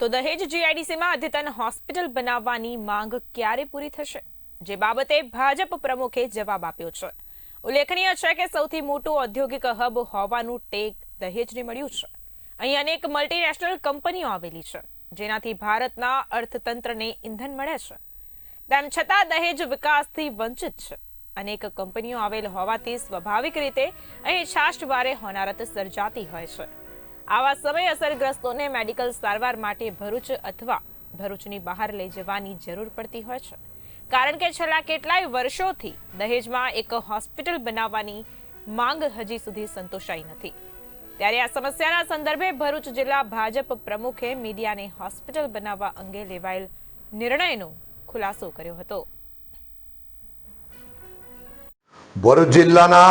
તો દહેજ જીઆઈડીસીમાં અદ્યતન હોસ્પિટલ બનાવવાની માંગ ક્યારે પૂરી થશે? જે બાબતે ભાજપ પ્રમુખે જવાબ આપ્યો છે. ઉલ્લેખનીય છે કે સૌથી મોટું ઔદ્યોગિક હબ હોવાનું ટેક દહેજને મળ્યું છે. અહીં અનેક મલ્ટીનેશનલ કંપનીઓ આવેલી છે, જેનાથી ભારતના અર્થતંત્રને ઇંધન મળે છે. તેમ છતાં દહેજ વિકાસથી વંચિત છે. અનેક કંપનીઓ આવેલ હોવાથી સ્વાભાવિક રીતે અહીં છાશવારે હોનારત સર્જાતી હોય છે. આવા સમય અસરગ્રસ્તોને મેડિકલ સારવાર માટે ભરૂચ અથવા ભરૂચની બહાર લઈ જવાની જરૂર પડતી હોય છે. કારણ કે છેલ્લા કેટલાય વર્ષોથી દહેજમાં એક હોસ્પિટલ બનાવવાની માંગ હજી સુધી સંતોષાઈ નથી. ત્યારે આ સમસ્યાના સંદર્ભે ભરૂચ જિલ્લા ભાજપ પ્રમુખે મીડિયાને હોસ્પિટલ બનાવવા અંગે લેવાયેલ નિર્ણયનો ખુલાસો કર્યો હતો. ભરૂચ જિલ્લાના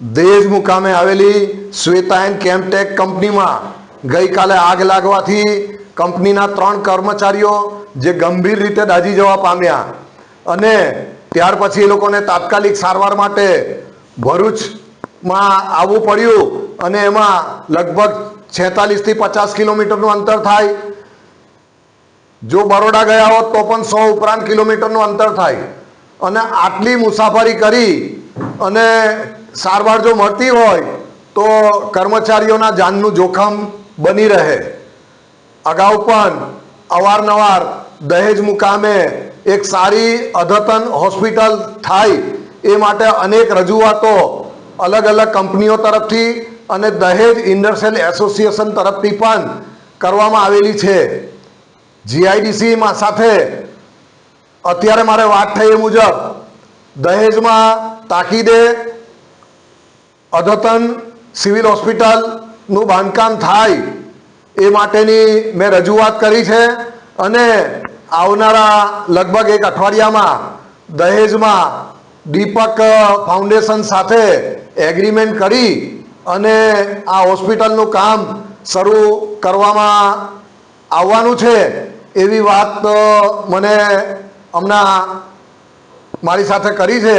દેજ મુકામે આવેલી શ્વેતાયન કેમટેક કંપનીમાં ગઈકાલે આગ લાગવાથી કંપનીના ત્રણ કર્મચારીઓ જે ગંભીર રીતે દાઝી જવા પામ્યા. અને ત્યાર પછી એ લોકોને તાત્કાલિક સારવાર માટે ભરૂચમાં આવવું પડ્યું અને એમાં લગભગ છેતાલીસથી પચાસ કિલોમીટરનું અંતર થાય. જો બરોડા ગયા હોત તો પણ સો ઉપરાંત કિલોમીટરનું અંતર થાય. અને આટલી મુસાફરી કરી અને સારવાર જો મળતી હોય તો કર્મચારીઓના જાનનું જોખમ બની રહે. અગાઉ પણ અવારનવાર દહેજ મુકામે એક સારી અદ્યતન હોસ્પિટલ થાય એ માટે અનેક રજૂઆતો અલગ અલગ કંપનીઓ તરફથી અને દહેજ ઇન્ડસ્ટ્રીયલ એસોસિએશન તરફથી પણ કરવામાં આવેલી છે. જીઆઈડીસીમાં સાથે અત્યારે મારે વાત થઈ એ મુજબ દહેજમાં તાકીદે અદ્યતન સિવિલ હોસ્પિટલનું બાંધકામ થાય એ માટેની મેં રજૂઆત કરી છે અને આવનારા લગભગ એક અઠવાડિયામાં દહેજમાં દીપક ફાઉન્ડેશન સાથે એગ્રીમેન્ટ કરી અને આ હોસ્પિટલનું કામ શરૂ કરવામાં આવવાનું છે એવી વાત મને હમણાં મારી સાથે કરી છે.